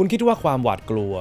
คุณคิดว่าความหวาดกลัว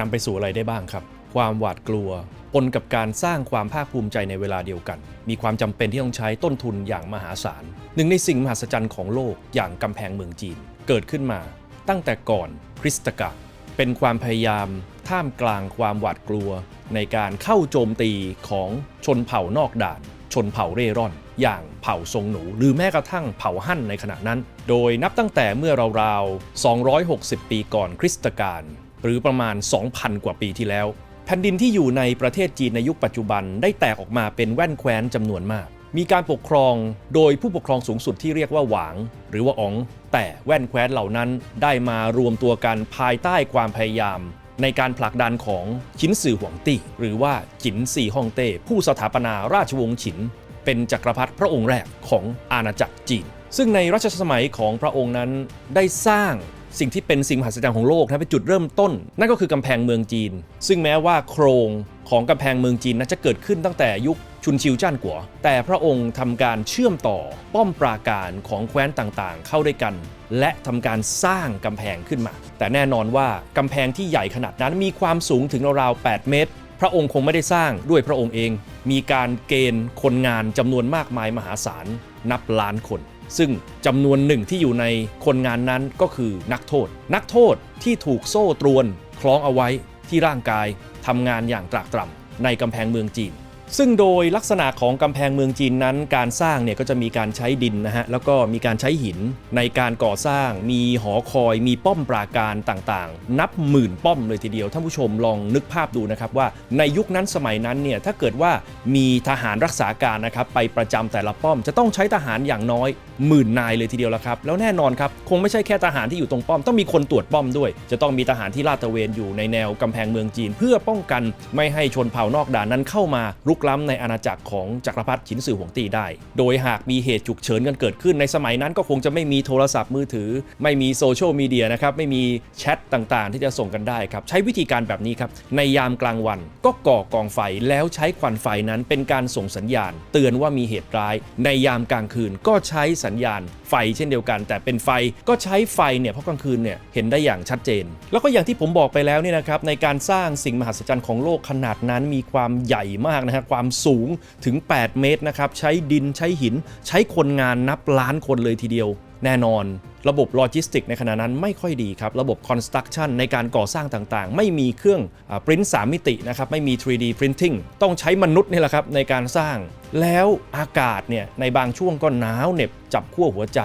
นำไปสู่อะไรได้บ้างครับ ความหวาดกลัวปนกับการสร้างความภาคภูมิใจในเวลาเดียวกัน มีความจำเป็นที่ต้องใช้ต้นทุนอย่างมหาศาล หนึ่งในสิ่งมหัศจรรย์ของโลกอย่างกำแพงเมืองจีน เกิดขึ้นมาตั้งแต่ก่อนคริสตกาลเป็นความพยายามท่ามกลางความหวาดกลัว ในการเข้าโจมตีของชนเผ่านอกด่าน ชนเผ่าเร่ร่อน อย่างเผ่าทรงหนู หรือแม้กระทั่งเผ่าฮั่นในขณะนั้น โดยนับตั้งแต่เมื่อราวๆ 260 ปีก่อนคริสตกาลหรือประมาณ 2,000 กว่าปีที่แล้ว แผ่นดินที่อยู่ในประเทศจีนในยุคปัจจุบันได้แตกออกมาเป็นแว่นแคว้นจำนวนมาก มีการปกครองโดยผู้ปกครองสูงสุดที่เรียกว่าหวาง หรือว่าอ๋อง แต่แว่นแคว้นเหล่านั้นได้มารวมตัวกันภายใต้ความพยายาม ในการผลักดันของฉินสือหวงตี้ หรือว่าจินซีฮ่องเต้ผู้สถาปนาราชวงศ์ฉิน เป็นจักรพรรดิพระองค์แรกของอาณาจักรจีน ซึ่งในรัชสมัยของพระองค์นั้นได้สร้างสิ่งที่เป็นสิ่งมหัศจรรย์ของโลกนะเป็นจุดเริ่มต้น นั่นก็คือกำแพงเมืองจีน ซึ่งแม้ว่าโครงของกำแพงเมืองจีนนั้นจะเกิดขึ้นตั้งแต่ยุค ชุนชิวจ้านกัว แต่พระองค์ทำการเชื่อมต่อป้อมปราการของแคว้นต่างๆ เข้าด้วยกัน และทำการสร้างกำแพงขึ้นมา แต่แน่นอนว่ากำแพงที่ใหญ่ขนาดนั้นมีความสูงถึงราวๆ 8 เมตร พระองค์คงไม่ได้สร้างด้วยพระองค์เอง มีการเกณฑ์คนงานจำนวนมากมายมหาศาลนับล้านคน ซึ่งจำนวนหนึ่งที่อยู่ในคนงานนั้นก็คือนักโทษ นักโทษที่ถูกโซ่ตรวนคล้องเอาไว้ที่ร่างกายทำงานอย่างตรากตรำในกำแพงเมืองจีน ซึ่งโดยลักษณะของกำแพงเมืองจีนนั้น การสร้างเนี่ยก็จะมีการใช้ดินนะฮะแล้วก็มีการใช้หินในการก่อสร้าง มีหอคอย มีป้อมปราการต่างๆ นับหมื่นป้อมเลยทีเดียวท่านผู้ชมลองนึกภาพดูนะครับว่าในยุคนั้นสมัยนั้นเนี่ยถ้าเกิดว่ามีทหารรักษาการนะครับไปประจำแต่ละป้อม จะต้องใช้ทหารอย่างน้อยหมื่นนายเลยทีเดียวละครับแล้วแน่นอนครับคงไม่ใช่แค่ทหารที่อยู่ตรงป้อมต้องมีคนตรวจป้อมด้วย จะต้องมีทหารที่ลาดตระเวนอยู่ในแนวกำแพงเมืองจีน เพื่อป้องกันไม่ให้ชนเผ่านอกด่านนั้นเข้ามารุกกล้ำในอาณาจักรของจักรพรรดิฉินซือหวงตีได้ โดยหากมีเหตุฉุกเฉินกันเกิดขึ้นในสมัยนั้นก็คงจะไม่มีโทรศัพท์มือถือ ไม่มีโซเชียลมีเดียนะครับ ไม่มีแชทต่างๆ ที่จะส่งกันได้ครับ ใช้วิธีการแบบนี้ครับ ในยามกลางวันก็ก่อกองไฟแล้วใช้ควันไฟนั้นเป็นการส่งสัญญาณ เตือนว่ามีเหตุร้าย ในยามกลางคืนก็ใช้สัญญาณไฟเช่นเดียวกัน แต่เป็นไฟก็ใช้ไฟเนี่ยเพราะกลางคืนเนี่ยเห็นได้อย่างชัดเจน แล้วก็อย่างที่ผมบอกไปแล้วเนี่ยนะครับในการสร้างสิ่งมหัศจรรย์ของโลกขนาดนั้นมีความใหญ่มากนะฮะความสูงถึง 8 เมตรนะครับใช้ดินใช้หิน ใช้คนงานนับล้านคนเลยทีเดียว แน่นอน ระบบโลจิสติกในขณะนั้นไม่ค่อยดีครับ ระบบคอนสตรักชั่นในการก่อสร้างต่างๆ ไม่มีเครื่องปริ้นสามมิตินะครับไม่มี 3D printing ต้องใช้มนุษย์นี่แหละครับในการสร้าง แล้วอากาศเนี่ยในบางช่วงก็หนาวเหน็บจับขั้วหัวใจ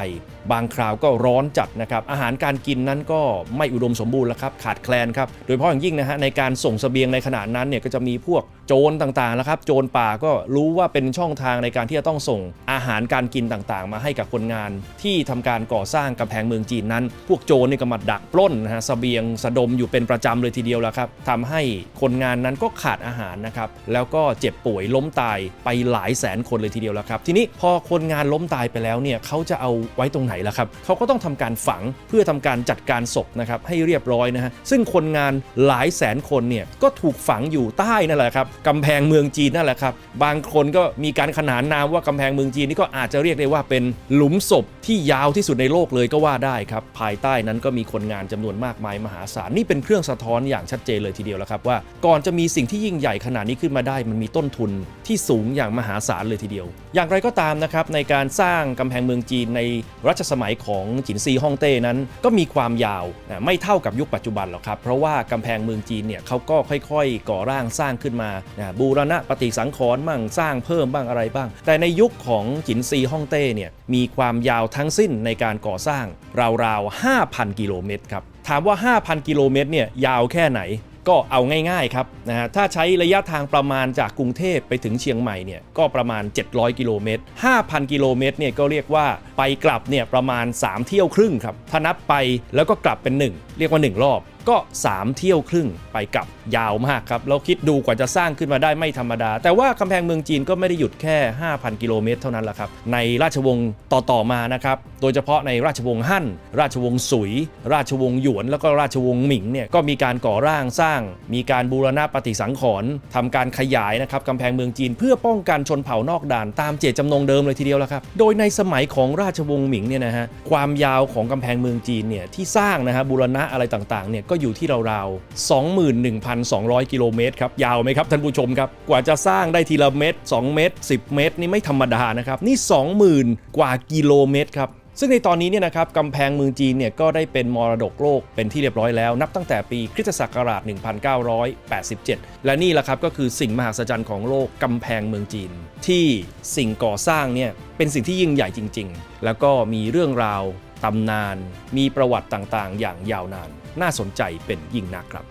บางคราวก็ร้อนจัดนะครับ อาหารการกินนั้นก็ไม่อุดมสมบูรณ์แล้วครับ ขาดแคลนครับ โดยเฉพาะอย่างยิ่งนะฮะในการส่งเสบียงในขณะนั้นเนี่ยก็จะมีพวกโจรต่างๆนะครับ โจรป่าก็รู้ว่าเป็นช่องทางในการที่จะต้องส่งอาหารการกินต่างๆ มาให้กับคนงานที่ทำการก่อสร้างกำแพงเมืองจีนนั้น พวกโจรนี่ก็มาดักปล้นนะฮะเสบียงสะดมอยู่เป็นประจำเลยทีเดียวแล้วครับทำให้คนงานนั้นก็ขาดอาหารนะครับแล้วก็เจ็บป่วยล้มตายไปหลายแสนคนเลยทีเดียวแล้วครับ ทีนี้พอคนงานล้มตายไปแล้วเนี่ยเขาจะเอาไว้ตรงไหนล่ะครับเขาก็ต้องทำการฝังเพื่อทำการจัดการศพนะครับให้เรียบร้อยนะฮะซึ่งคนงานหลายแสนคนเนี่ยก็ถูกฝังอยู่ใต้นั่นแหละครับกำแพงเมืองจีนนั่นแหละครับบางคนก็มีการขนานนามว่ากำแพงเมืองจีนนี่ก็อาจจะเรียกได้ว่าเป็นหลุมศพที่ยาวที่สุดในโลกเลยก็ว่าได้ครับภายใต้นั้นก็มีคนงานจำนวนมากมายมหาศาลนี่เป็นเครื่องสะท้อนอย่างชัดเจนเลยทีเดียวแล้วครับว่าก่อนจะมีสิ่งที่ยิ่งใหญ่ขนาดนี้ขึ้นมาได้ มันมีต้นทุนที่สูงอย่างมหาศาลเลยทีเดียว อย่างไรก็ตามนะครับในการสร้างกำแพงเมืองจีนในรัชสมัยของจินซีฮ่องเต้นั้น ก็มีความยาวไม่เท่ากับยุคปัจจุบันหรอกครับ เพราะว่ากำแพงเมืองจีนเนี่ยเขาก็ค่อยๆ ก่อร่างสร้างขึ้นมาบูรณะปฏิสังขรณ์บ้างสร้างเพิ่มบ้างอะไรบ้าง แต่ในยุคของจินซีฮ่องเต้เนี่ยมีความยาวทั้งสิ้นในการก่อสร้างราวๆ5,000 กิโลเมตรครับถามว่า 5,000 กิโลเมตรเนี่ยยาวแค่ไหน ก็เอาง่ายๆครับนะฮะถ้าใช้ระยะทางประมาณจากกรุงเทพไปถึงเชียงใหม่เนี่ยก็ประมาณ 700 กิโลเมตร 5,000 กิโลเมตรเนี่ยก็เรียกว่าไปกลับเนี่ยประมาณ 3 เที่ยวครึ่งครับถ้านับไปแล้วก็กลับเป็น 1 เรียกว่า 1 รอบก็ 3 เที่ยวครึ่งไปกลับยาวมากครับแล้วคิดดูกว่าจะสร้างขึ้นมาได้ไม่ธรรมดา แต่ว่ากำแพงเมืองจีนก็ไม่ได้หยุดแค่ 5,000 กิโลเมตรเท่านั้นแหละครับ ในราชวงศ์ต่อๆมานะครับ โดยเฉพาะในราชวงศ์ฮั่น ราชวงศ์สุย ราชวงศ์หยวน แล้วก็ราชวงศ์หมิงเนี่ยก็มีการก่อร่างสร้าง มีการบูรณะปฏิสังขรณ์ทำการขยายนะครับกำแพงเมืองจีนเพื่อป้องกันชนเผ่านอกด่านตามเจตจำนงเดิมเลยทีเดียวแล้วครับโดยในสมัยของราชวงศ์หมิงเนี่ยนะฮะความยาวของกำแพงเมืองจีนเนี่ยที่สร้างนะฮะบูรณะอะไรต่างๆเนี่ยก็อยู่ที่ราวๆ21,200 กิโลเมตรครับยาวไหมครับท่านผู้ชมครับ กว่าจะสร้างได้ทีละเม็ด2เมตร 10 เมตร นี่ไม่ธรรมดานะครับ นี่ 20,000 กว่ากิโลเมตรครับซึ่งในตอนนี้เนี่ยนะครับกำแพงเมืองจีนเนี่ยก็ได้เป็นมรดกโลกเป็นที่เรียบร้อยแล้ว นับตั้งแต่ปีคริสตศักราช 1987 และนี่แหละครับก็คือสิ่งมหัศจรรย์ของโลกกำแพงเมืองจีน ที่สิ่งก่อสร้างเนี่ยเป็นสิ่งที่ยิ่งใหญ่จริง ๆ แล้วก็มีเรื่องราว ตำนาน มีประวัติต่างๆ อย่างยาวนาน น่าสนใจเป็นยิ่งนักครับ